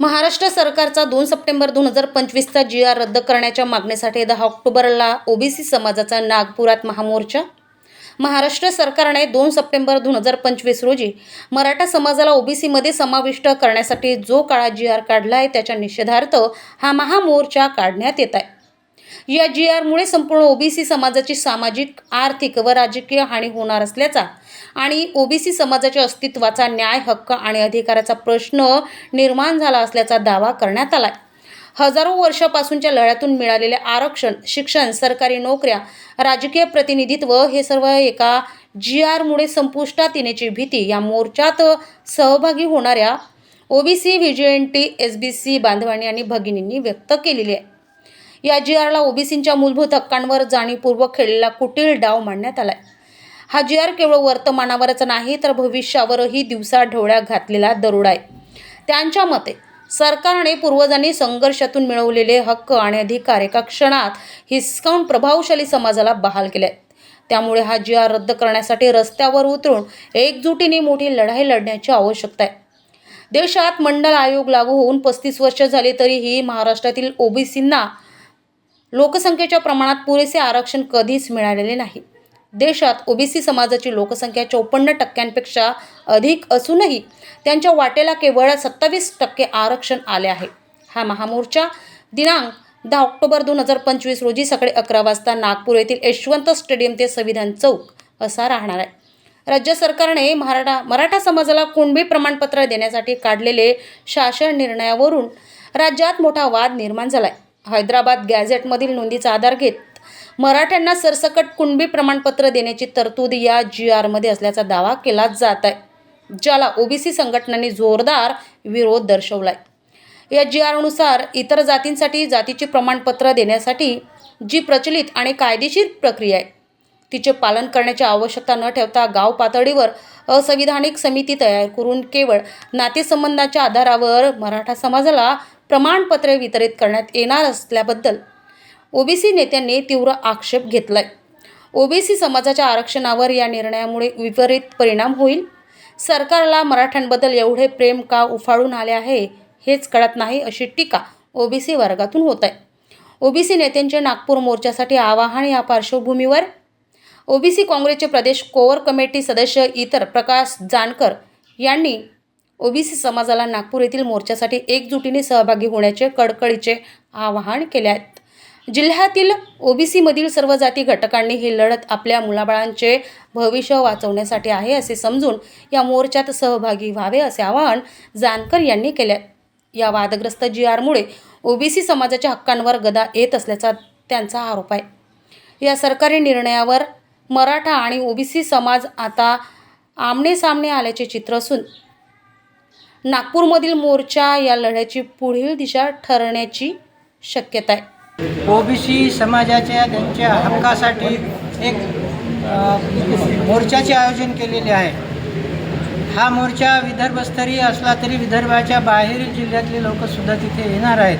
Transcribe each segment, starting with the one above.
महाराष्ट्र सरकारचा दोन सप्टेंबर दोन हजार पंचवीसचा जी आर रद्द करण्याच्या मागणीसाठी दहा ऑक्टोबरला ओबीसी समाजाचा नागपुरात महामोर्चा. महाराष्ट्र सरकारने दोन सप्टेंबर दोन हजार पंचवीस रोजी मराठा समाजाला ओबीसीमध्ये समाविष्ट करण्यासाठी जो काळा जी आर काढला आहे त्याच्या निषेधार्थ हा महामोर्चा काढण्यात येत आहे. या जी आरमुळे संपूर्ण ओबीसी समाजाची सामाजिक आर्थिक व राजकीय हानी होणार असल्याचा आणि ओबीसी समाजाच्या अस्तित्वाचा न्याय हक्क आणि अधिकाराचा प्रश्न निर्माण झाला असल्याचा दावा करण्यात आला हजारो वर्षापासूनच्या लढ्यातून मिळालेले आरक्षण शिक्षण सरकारी नोकऱ्या राजकीय प्रतिनिधित्व हे सर्व एका जी आरमुळे संपुष्टात येण्याची भीती या मोर्चात सहभागी होणाऱ्या OBC VJNT S B C बांधवांनी आणि भगिनींनी व्यक्त केलेली आहे. या जी आरला ओबीसींच्या मूलभूत हक्कांवर जाणीवपूर्वक खेळलेला कुटील डाव मांडण्यात आलाय. हा जी आर केवळ वर्तमानावरच नाही तर भविष्यावरही दिवसा ढवळ्या घातलेला दरोडा आहे. त्यांच्या मते सरकारने पूर्वजांनी संघर्षातून मिळवलेले हक्क आणि अधिकार एका क्षणात हिसकावून प्रभावशाली समाजाला बहाल केले आहेत त्यामुळे हा जी आर रद्द करण्यासाठी रस्त्यावर उतरून एकजुटीने मोठी लढाई लढण्याची आवश्यकता आहे. देशात मंडल आयोग लागू होऊन पस्तीस वर्ष झाली तरीही महाराष्ट्रातील ओबीसींना लोकसंख्येच्या प्रमाणात पुरेसे आरक्षण कधीच मिळालेले नाही. देशात ओबीसी समाजाची लोकसंख्या चौपन्न टक्क्यांपेक्षा अधिक असूनही त्यांच्या वाटेला केवळ सत्तावीस टक्के आरक्षण आले आहे. हा महामोर्चा दिनांक दहा ऑक्टोबर दोन हजार पंचवीस रोजी सकाळी अकरा वाजता नागपूर येथील यशवंत स्टेडियम ते संविधान चौक असा राहणार आहे. राज्य सरकारने मराठा मराठा समाजाला कुणबी प्रमाणपत्र देण्यासाठी काढलेले शासन निर्णयावरून राज्यात मोठा वाद निर्माण झाला आहे हैदराबाद गॅझेटमधील नोंदीचा आधार घेत मराठ्यांना सरसकट कुणबी प्रमाणपत्र देण्याची तरतूद या जी आरमध्ये असल्याचा दावा केला जात आहे ज्याला ओबीसी संघटनांनी जोरदार विरोध दर्शवला आहे या जी आरनुसार इतर जातींसाठी जातीची प्रमाणपत्र देण्यासाठी जी प्रचलित आणि कायदेशीर प्रक्रिया आहे तिचे पालन करण्याची आवश्यकता न ठेवता गाव पातळीवर असंविधानिक समिती तयार करून केवळ नातेसंबंधाच्या आधारावर मराठा समाजाला प्रमाणपत्रे वितरित करण्यात येणार असल्याबद्दल ओबीसी नेत्यांनी तीव्र आक्षेप घेतला आहे ओबीसी समाजाच्या आरक्षणावर या निर्णयामुळे विपरीत परिणाम होईल. सरकारला मराठ्यांबद्दल एवढे प्रेम का उफाळून आले आहे हेच कळत नाही अशी टीका ओबीसी वर्गातून होत आहे ओबीसी नेत्यांचे नागपूर मोर्चासाठी आवाहन या पार्श्वभूमीवर ओबीसी काँग्रेसचे प्रदेश कोअर कमिटी सदस्य इतर प्रकाश जानकर यांनी ओबीसी समाजाला नागपूर येथील मोर्चासाठी एकजुटीने सहभागी होण्याचे कडकडीचे आवाहन केले आहेत जिल्ह्यातील ओबीसीमधील सर्व जाती घटकांनी ही लढत आपल्या मुलाबाळांचे भविष्य वाचवण्यासाठी आहे असे समजून या मोर्चात सहभागी व्हावे असे आवाहन जानकर यांनी केले आहे. या वादग्रस्त जी आरमुळे ओबीसी समाजाच्या हक्कांवर गदा येत असल्याचा त्यांचा आरोप आहे या सरकारी निर्णयावर मराठा आणि ओबीसी समाज आता आमने सामने आल्याचे चित्र असून नागपूरमधील मोर्चा या लढ्याची पुढील दिशा ठरण्याची शक्यता आहे. ओबीसी समाजाच्या त्यांच्या हक्कासाठी एक मोर्चाचे आयोजन केलेले आहे. हा मोर्चा विदर्भस्तरीय असला तरी विदर्भाच्या बाहेरील जिल्ह्यातले लोकसुद्धा तिथे येणार आहेत.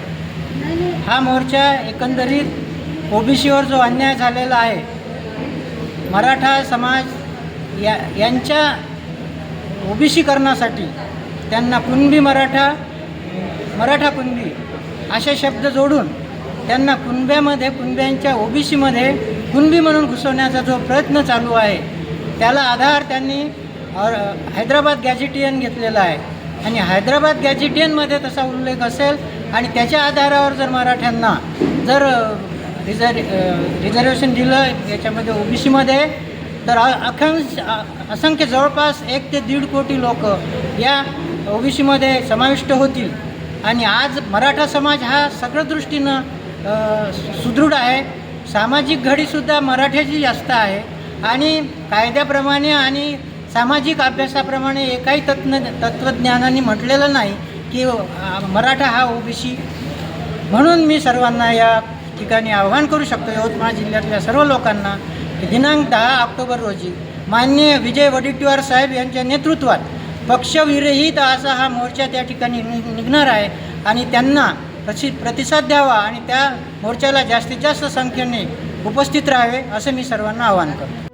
हा मोर्चा एकंदरीत ओबीसीवर जो अन्याय झालेला आहे मराठा समाज या यांच्या ओबीसीकरणासाठी त्यांना कुणबी मराठा मराठा कुणबी असे शब्द जोडून त्यांना कुणब्यामध्ये कुणब्यांच्या ओबीसीमध्ये कुणबी म्हणून घुसवण्याचा जो प्रयत्न चालू आहे त्याला आधार त्यांनी हैदराबाद गॅझेटियन घेतलेला आहे. आणि हैदराबाद गॅझेटियनमध्ये तसा उल्लेख असेल आणि त्याच्या आधारावर जर मराठ्यांना जर रिझर्व रिझर्वेशन दिलं याच्यामध्ये ओबीसीमध्ये तर सीमध्ये तर अ- असंख्य जवळपास एक ते दीड कोटी लोक या ओबीसीमध्ये समाविष्ट होतील. आणि आज मराठा समाज हा सगळ्या दृष्टीनं सुदृढ आहे. सामाजिक घडीसुद्धा मराठ्याची जास्त आहे. आणि कायद्याप्रमाणे आणि सामाजिक अभ्यासाप्रमाणे एकाही तत्न तत्त्वज्ञानाने म्हटलेलं नाही की मराठा हा ओबीसी. म्हणून मी सर्वांना या ठिकाणी आवाहन करू शकतो यवतमाळ जिल्ह्यातल्या सर्व लोकांना दिनांक दहा ऑक्टोबर रोजी माननीय विजय वडेट्टीवार साहेब यांच्या नेतृत्वात पक्षविरहित असा हा मोर्चा त्या ठिकाणी नि- निघणार आहे आणि त्यांना प्रति प्रतिसाद द्यावा आणि त्या मोर्चाला जास्तीत जास्त संख्येने उपस्थित राहावे असं मी सर्वांना आवाहन करतो.